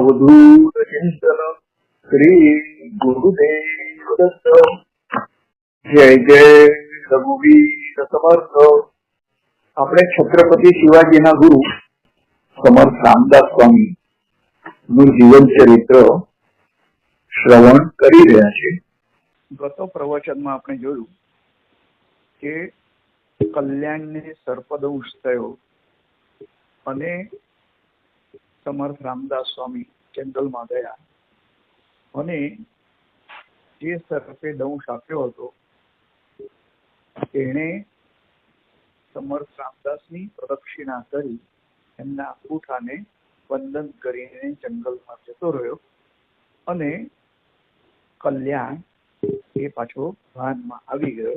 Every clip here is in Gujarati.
અવધૂત ચિંતન શ્રી ગુરુદેવ દત્ત જય જય રઘુવીર સમર્થ આપણે છત્રપતિ શિવાજીના ગુરુ સમર્થ રામદાસ સ્વામી નું જીવન ચરિત્ર શ્રવણ કરી રહ્યા છે ગત પ્રવચનમાં આપણે જોયું કે કલ્યાણને સર્પદંશ થયો અને સમર્થ રામદાસ સ્વામી જંગલમાં ગયા. અને જે સર્પે દંશ આપ્યો હતો તેણે સમર્થ રામદાસની પ્રદક્ષિણા કરી એમના અંગૂઠાને વંદન કરીને જંગલમાં જતો રહ્યો અને કલ્યાણ એ પાછો ભાનમાં આવી ગયો.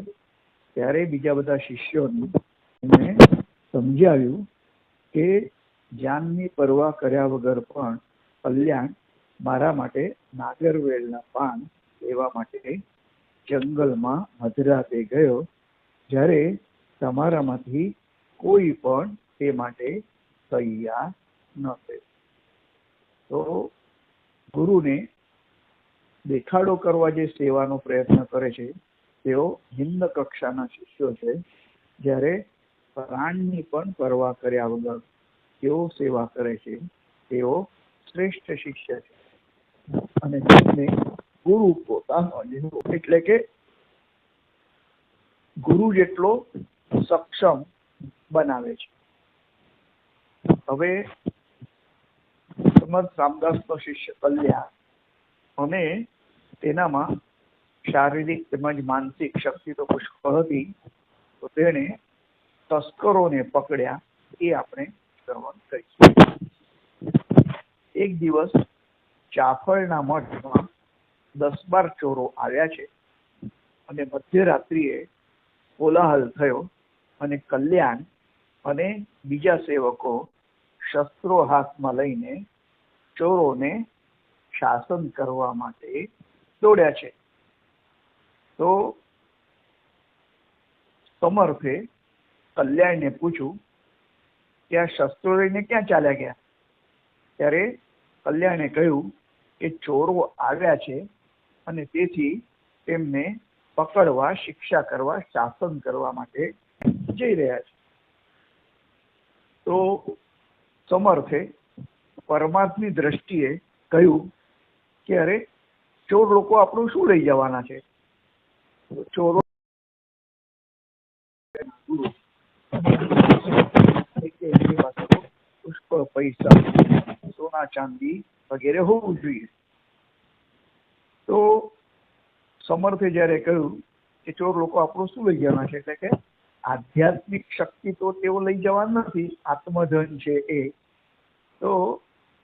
ત્યારે બીજા બધા શિષ્યોને એમણે સમજાવ્યું કે જાનની પરવા કર્યા વગર પણ કલ્યાણ મારા માટે નાગરવેલના પાન લેવા માટે જંગલમાં મધરાતે ગયો. જ્યારે તમારામાંથી કોઈ પણ તે માટે તૈયાર ન થયું તો ગુરુને દેખાડો કરવા જે સેવાનો પ્રયત્ન કરે છે, તેઓ હિન્દ કક્ષાના શિષ્યો છે. જ્યારે પ્રાણની પણ પરવા કર્યા વગર તેઓ સેવા કરે છે, તેઓ શ્રેષ્ઠ શિષ્ય છે. અને તેમને ગુરુ પોતાનો જેવો એટલે કે ગુરુ જેટલો સક્ષમ બનાવે છે. હવે સમર્થ રામદાસનો શિષ્ય કલ્યાણ અને તેનામાં શારીરિક તેમજ માનસિક શક્તિ તો પુષ્કળ હતી, તો તેણે તસ્કરોને પકડ્યા, એ આપણે શ્રવણ કરીશું. એક દિવસ ચાફળના મઠમાં દસ બાર ચોરો આવ્યા છે અને મધ્યરાત્રિએ કોલાહલ થયો અને કલ્યાણ અને બીજા સેવકો શસ્ત્રો હાથમાં લઈને ચોરોને શાસન કરવા માટે દોડ્યા છે. તો સમર્થે કલ્યાણને પૂછ્યું કે શસ્ત્રો લઈને ક્યાં ચાલ્યા ગયા? ત્યારે કલ્યાણે કહ્યું કે ચોરો આવ્યા છે અને તેથી તેમને પકડવા, શિક્ષા કરવા, શાસન કરવા માટે જઈ રહ્યા છે. તો સમર્થે પરમાર્થની દ્રષ્ટિએ કહ્યું કે અરે ચોર લોકો આપણું શું લઈ જવાના છે? ચોરો ગુરુ કે એમની પાસે તો પુષ્કળ પૈસા, સોના ચાંદી વગેરે હોવું જોઈએ. તો સમર્થે જ્યારે કહ્યું કે ચોર લોકો આપણું શું લઈ જવાના છે? એટલે કે આધ્યાત્મિક શક્તિ તો તેઓ લઈ જવાના નથી, આત્મધન છે એ. તો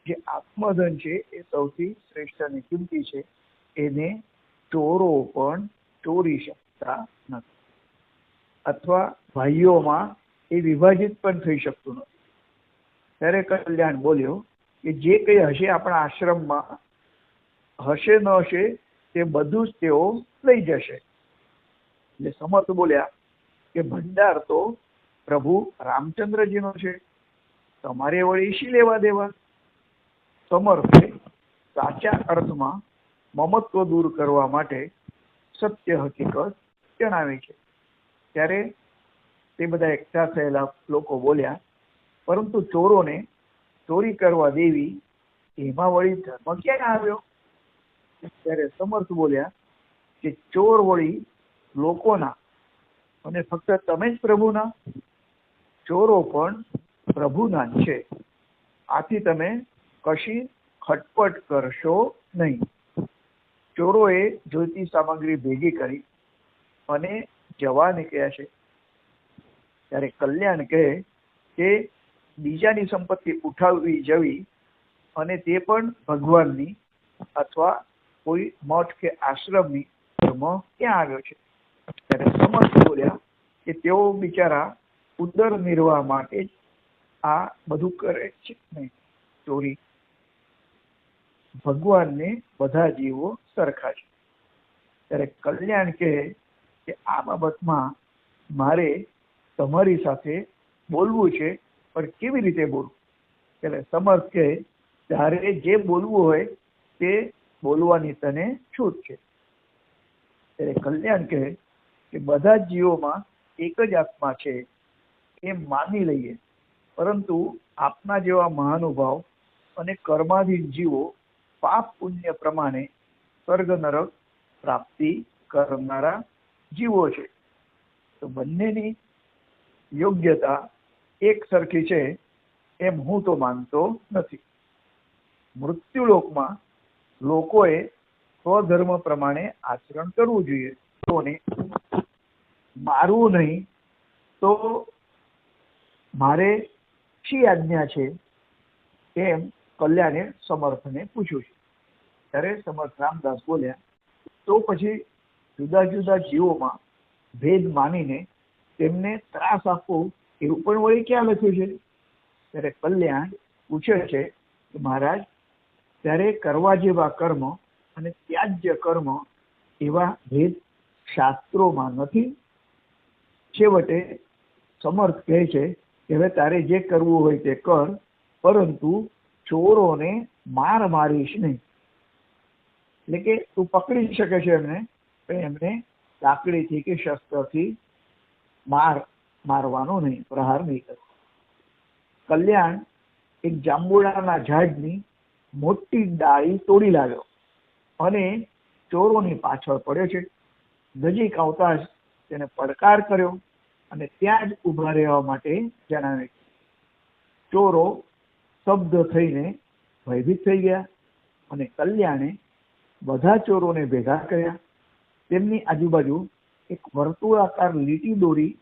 જે આત્મધન છે એ સૌથી શ્રેષ્ઠ અને કિંમતી છે. એને ચોરો પણ ચોરી શકતા નથી. અથવા ભાઈઓમાં એ વિભાજિત પણ થઈ શકતું નથી. ત્યારે કલ્યાણ બોલ્યો કે જે કંઈ હશે આપણા આશ્રમમાં, હશે ન હશે તે બધું જ તેઓ લઈ જશે. એટલે સમર્થ બોલ્યા કે ભંડાર તો પ્રભુ રામચંદ્રજીનો છે. તમારે વળી શી લેવા દેવા? સમર્થે સાચા અર્થમાં મમત્વ દૂર કરવા માટે સત્ય હકીકત જણાવી છે. ત્યારે તે બધા એકઠા થયેલા લોકો બોલ્યા પરંતુ ચોરોને ચોરી કરવા દેવી એમાં વળી ધર્મ ક્યાં આવ્યો? ત્યારે સમર્થ બોલ્યા કે ચોર વળી લોકોના અને ફક્ત તમે જ પ્રભુના? ચોરો પણ પ્રભુના છે. આથી તમે કશી ખટપટ કરશો નહીં. ચોરોએ જોઈતી સામગ્રી ભેગી કરી અને જવા નીકળ્યા છે. ત્યારે કલ્યાણ કહે કે બીજાની સંપત્તિ ઉઠાવવી જવી અને તે પણ ભગવાનની અથવા કોઈ મઠ કે આશ્રમની ધર્મ ક્યાં આવ્યો છે. ત્યારે સમર્થ બોલ્યા કે તેઓ બિચારા ઉદર નિર્વાહ માટે જ આ બધું કરે છે નહીં ચોરી. ભગવાનને બધા જીવો સરખા છે. ત્યારે કલ્યાણ કહે કે આ બાબતમાં મારે તમારી સાથે બોલવું છે પણ કેવી રીતે બોલવું એટલે સમર્થ કહે ત્યારે જે બોલવું હોય તે બોલવાની તને છૂટ છે. એટલે કલ્યાણ કહે કે બધા જીવોમાં એક જ આત્મા છે, એ માની લઈએ. પરંતુ આપના જેવા મહાનુભાવ અને કર્માધીન જીવો પાપ પુણ્ય પ્રમાણે સ્વર્ગ નરક પ્રાપ્તિ કરનારા જીવો છે. તો બંનેની યોગ્યતા એક સરખી છે એમ હું તો માનતો નથી. મૃત્યુલોકમાં લોકોએ સ્વધર્મ પ્રમાણે આચરણ કરવું જોઈએ. તો મારવું નહીં. તો મારે શી આજ્ઞા છે? એમ કલ્યાણે સમર્થને પૂછ્યું છે. ત્યારે સમર્થ રામદાસ બોલ્યા, તો પછી જુદા જુદા જીવોમાં ભેદ માનીને તેમને ત્રાસ આપવો એવું પણ વળી ક્યાં લખ્યું છે? ત્યારે કલ્યાણ પૂછે છે કે મહારાજ, ત્યારે કરવા જેવા કર્મ અને ત્યાજ્ય કર્મ એવા ભેદ શાસ્ત્રોમાં નથી? છેવટે સમર્થ કહે છે કે હવે તારે જે કરવું હોય તે કર, પરંતુ ચોરોને માર મારીશ નહીં. એટલે કે તું પકડી શકે છે એમને એમને લાકડીથી કે શસ્ત્રથી માર મારવાનો નહીં, પ્રહાર નહીં કરવો. કલ્યાણ એક જાંબુડાના ઝાડની મોટી ડાળી તોડી લાવ્યો અને ચોરોની પાછળ પડ્યો છે. નજીક આવતા જ તેને પડકાર કર્યો અને ત્યાં જ ઊભા રહેવા માટે જણાવે ચોરો શબ્દ થઈને ભયભીત થઈ ગયા અને કલ્યાણે બધા ચોરોને ભેગા કર્યા. તેમની આજુબાજુ એક વર્તુળાકાર લીટી દોરી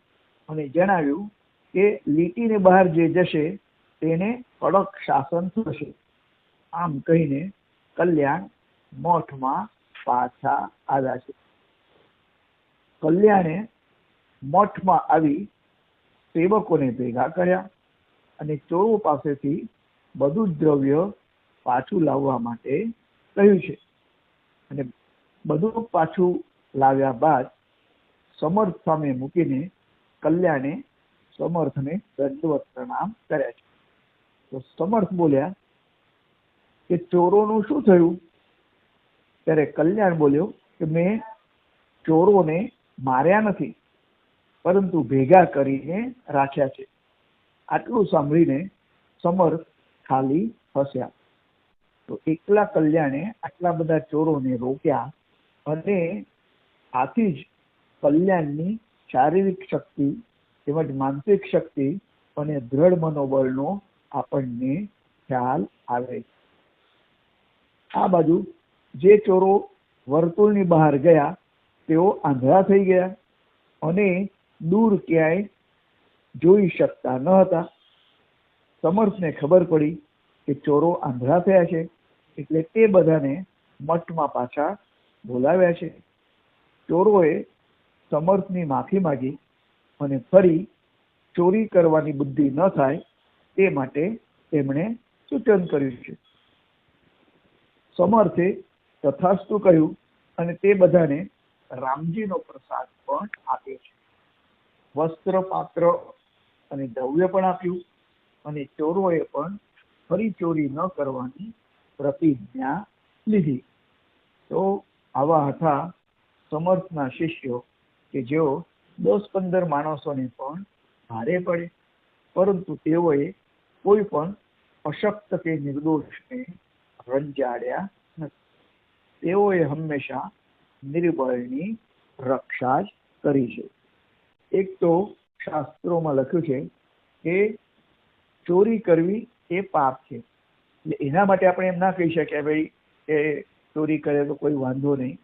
અને જણાવ્યું કે લીટીને બહાર જે જશે તેને કડક શાસન થશે. આમ કહીને કલ્યાણ મઠમાં પાછા આવ્યા છે. કલ્યાણે મઠમાં આવી સેવકોને ભેગા કર્યા અને ચોરો પાસેથી બધું દ્રવ્ય પાછું લાવવા માટે કહ્યું છે. અને બધું પાછું લાવ્યા બાદ સમર્થ સામે મૂકીને કલ્યાણે સમર્થને દંડવત પ્રણામ કર્યા છે. તો સમર્થ બોલ્યા કે ચોરોનું શું થયું? ત્યારે કલ્યાણ બોલ્યો કે મેં ચોરોને માર્યા નથી, પરંતુ ભેગા કરીને રાખ્યા છે. આટલું સાંભળીને સમર્થ ખાલી હસ્યા. તો એકલા કલ્યાણે આટલા બધા ચોરોને રોક્યા અને આથી જ કલ્યાણની શારીરિક શક્તિ તેમજ માનસિક શક્તિ અને દ્રઢ મનોબળનો આપણને ખ્યાલ આવે આ બાજુ જે ચોરો વર્તુળની બહાર ગયા, તેઓ આંધળા થઈ ગયા અને દૂર ક્યાંય જોઈ શકતા ન હતા. સમર્થને ખબર પડી કે ચોરો આંધળા થયા છે એટલે તે બધાને મઠમાં પાછા બોલાવ્યા છે. ચોરોએ સમર્થની માફી માગી અને ફરી ચોરી કરવાની બુદ્ધિ ન થાય તે માટે તેમણે સૂચન કર્યું છે. સમર્થે તથાસ્તુ કહ્યું અને તે બધાને રામજીનો પ્રસાદ પણ આપ્યો છે. વસ્ત્ર, પાત્ર અને દ્રવ્ય પણ આપ્યું અને ચોરોએ પણ ફરી ચોરી ન કરવાની પ્રતિજ્ઞા લીધી. તો આવા હતા સમર્થના શિષ્યો કે જેઓ દસ પંદર માણસોને પણ ભારે પડે, પરંતુ તેઓએ કોઈ પણ અશક્ત કે નિર્દોષને રંજાડ્યા નથી. તેઓએ હંમેશા નિર્બળની રક્ષા જ કરી છે. એક તો શાસ્ત્રોમાં લખ્યું છે કે ચોરી કરવી એ પાપ છે. એના માટે આપણે એમ ના કહી શકીએ ભાઈ, કે ચોરી કરે તો કોઈ વાંધો નહીં.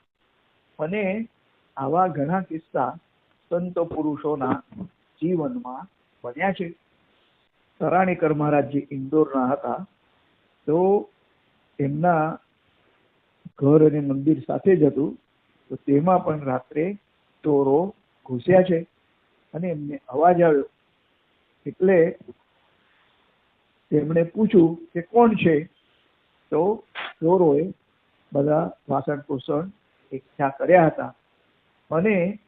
અને આવા ઘણા કિસ્સા સંત પુરુષોના જીવનમાં બન્યા છે. તરાણીકર મહારાજ જે ઇન્દોરના હતા, તો એમના ઘર અને મંદિર સાથે જ હતું, તો તેમાં પણ રાત્રે ચોરો ઘૂસ્યા છે અને એમને અવાજ આવ્યો. એટલે તેમણે પૂછ્યું કે કોણ છે? તો ચોરોએ બધા વાસણ કુસણ એકઠા કર્યા હતા. અને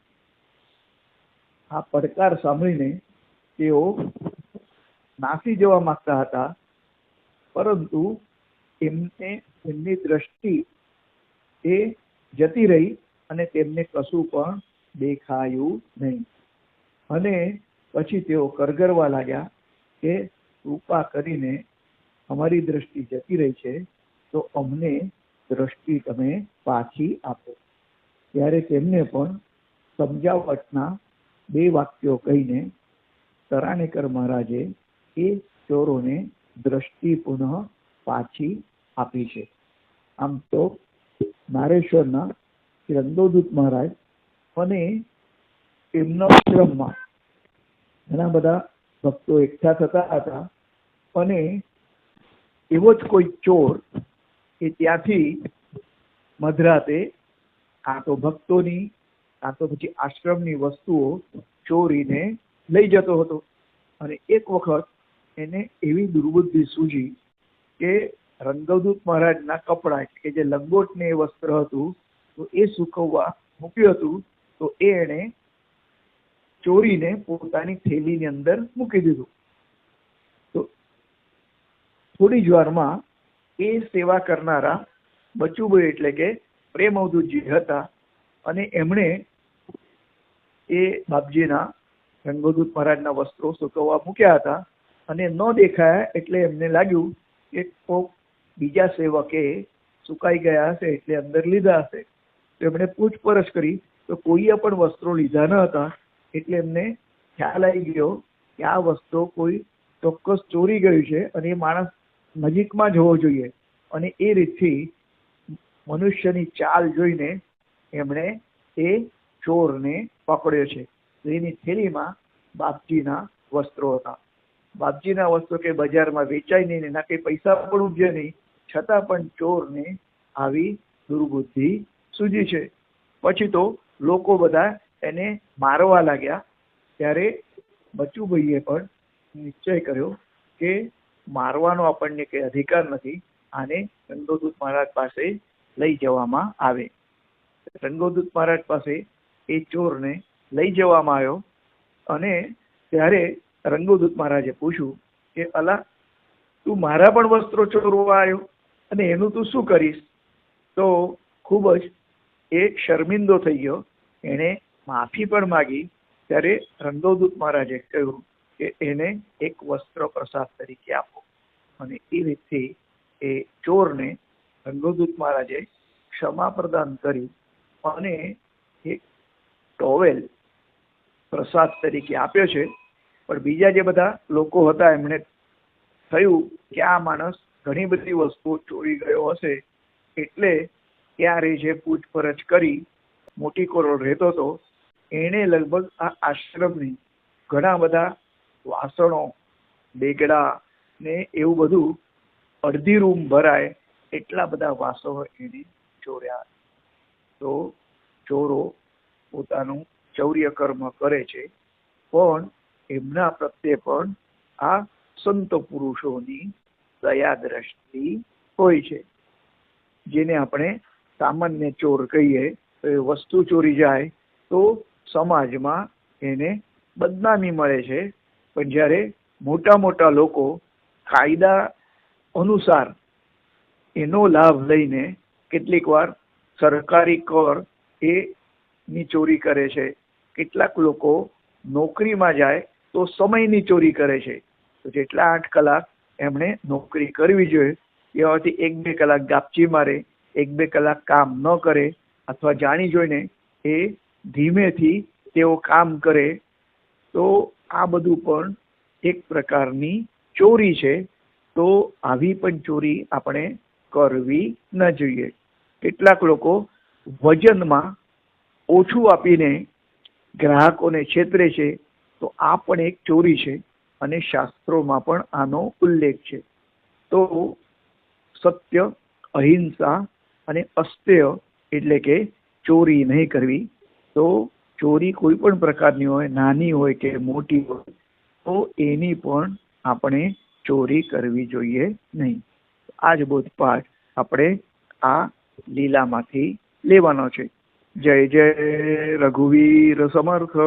આ પડકાર સાંભળીને તેઓ નાસી જવા માંગતા હતા. પરંતુ એમને એમની દ્રષ્ટિ એ જતી રહી અને તેમને કશું પણ દેખાયું નહીં. અને પછી તેઓ કરગરવા લાગ્યા કે, કૃપા કરીને અમારી દ્રષ્ટિ જતી રહી છે, તો અમને દ્રષ્ટિ તમે પાછી આપો. ત્યારે તેમને પણ સમજાવટના બે વાક્યો કહીને તરાણેકર મહારાજે એ ચોરોને દ્રષ્ટિ પુનઃ પાછી આપી છે. આમ તો નારેશ્વરના શ્રી મહારાજ અને એમના આશ્રમમાં ઘણા બધા ભક્તો એકઠા થતા હતા અને એવો જ કોઈ ચોર એ ત્યાંથી મધરાતે કાં તો ભક્તોની, કાં તો પછી આશ્રમની વસ્તુઓ ચોરીને લઈ જતો હતો. અને એક વખત એને એવી દુર્બુદ્ધિ સૂજી કે રંગવદૂત મહારાજના કપડા કે જે લંગોટને એ વસ્ત્ર હતું, તો એ સુકવવા મૂક્યું હતું, તો એ એણે ચોરીને પોતાની થેલીની અંદર મૂકી દીધું. તો થોડી જ વારમાં એ સેવા કરનારા બચુભાઈ, એટલે કે પ્રેમ અવધૂતજી હતા અને એમણે એ બાપજીના રંગોદૂત મહારાજના વસ્ત્રો સુકવવા મૂક્યા હતા અને ન દેખાયા એટલે એમને લાગ્યું કે કોક બીજા સેવકે સુકાઈ ગયા હશે એટલે અંદર લીધા હશે. તો એમણે પૂછપરછ કરી તો કોઈએ પણ વસ્ત્રો લીધા ન હતા એટલે એમને ખ્યાલ આવી ગયો કે આ વસ્ત્રો કોઈ ચોક્કસ ચોરી ગયું છે અને એ માણસ નજીકમાં જ હોવો જોઈએ. અને એ રીતથી મનુષ્યની ચાલ જોઈને એમણે એ ચોરને પકડ્યો છે. એની થેલીમાં બાપજીના વસ્ત્રો હતા. બાપજીના વસ્ત્રો કે બજારમાં વેચાય નહીં એના કંઈ પૈસા પણ ઉપજે નહીં, છતાં પણ ચોરને આવી દુર્બુદ્ધિ સૂજી છે. પછી તો લોકો બધા એને મારવા લાગ્યા. ત્યારે બચુભાઈએ પણ નિશ્ચય કર્યો કે મારવાનો આપણને કંઈ અધિકાર નથી. આને રંગોદૂત મહારાજ પાસે લઈ જવામાં આવે. રંગોદૂત મહારાજ પાસે એ ચોરને લઈ જવામાં આવ્યો અને ત્યારે રંગોદૂત મહારાજે પૂછ્યું કે, અલા, તું મારા પણ વસ્ત્રો ચોરવા આવ્યો અને એનું તું શું કરીશ? તો ખૂબ જ એ શર્મિંદો થઈ ગયો. એણે માફી પણ માગી. ત્યારે રંગોદૂત મહારાજે કહ્યું કે, એને એક વસ્ત્ર પ્રસાદ તરીકે આપો. અને એ રીતથી એ ચોરને રંગોદૂત મહારાજે ક્ષમા પ્રદાન કરી અને એક ટોવેલ પ્રસાદ તરીકે આપ્યો છે. પણ બીજા જે બધા લોકો હતા એમણે થયું કે આ માણસ ઘણી બધી વસ્તુઓ ચોરી ગયો હશે, એટલે ત્યારે જે પૂછપરછ કરી, મોટી કોરોડ રહેતો હતો. એણે લગભગ આ આશ્રમની ઘણા બધા વાસણો, બેગડા ને એવું બધું અડધી રૂમ ભરાય એટલા બધા વાસણો એને ચોર્યા. તો ચોરો પોતાનું ચૌર્ય કર્મ કરે છે, પણ એમના પ્રત્યે પણ આ સંત પુરુષોની દયા દ્રષ્ટિ હોય છે. જેને આપણે સામાન્ય ચોર કહીએ, તો એ વસ્તુ ચોરી જાય તો સમાજમાં એને બદનામી મળે છે. પણ જ્યારે મોટા મોટા લોકો કાયદા અનુસાર એનો લાભ લઈને કેટલીક વાર સરકારી કર એ ની ચોરી કરે છે. કેટલાક લોકો નોકરીમાં જાય તો સમયની ચોરી કરે છે. તો જેટલા આઠ કલાક એમણે નોકરી કરવી જોઈએ, એવાથી એક બે કલાક ગાપચી મારે, એક બે કલાક કામ ન કરે અથવા જાણી જોઈને એ ધીમેથી તેઓ કામ કરે, તો આ બધું પણ એક પ્રકારની ચોરી છે. તો આવી પણ ચોરી આપણે કરવી ન જોઈએ. કેટલાક લોકો વજનમાં ઓછું આપીને ગ્રાહકોને છેતરે છે, તો આ પણ એક ચોરી છે અને શાસ્ત્રોમાં પણ આનો ઉલ્લેખ છે. તો સત્ય, અહિંસા અને અસ્ત્ય એટલે કે ચોરી નહીં કરવી, તો ચોરી કોઈ પણ પ્રકારની હોય, નાની હોય કે મોટી હોય, તો એની પણ આપણે ચોરી કરવી જોઈએ નહીં. આ જ બોધપાઠ આપણે આ લીલામાંથી લેવાનો છે. જય જય રઘુવીર સમર્થ.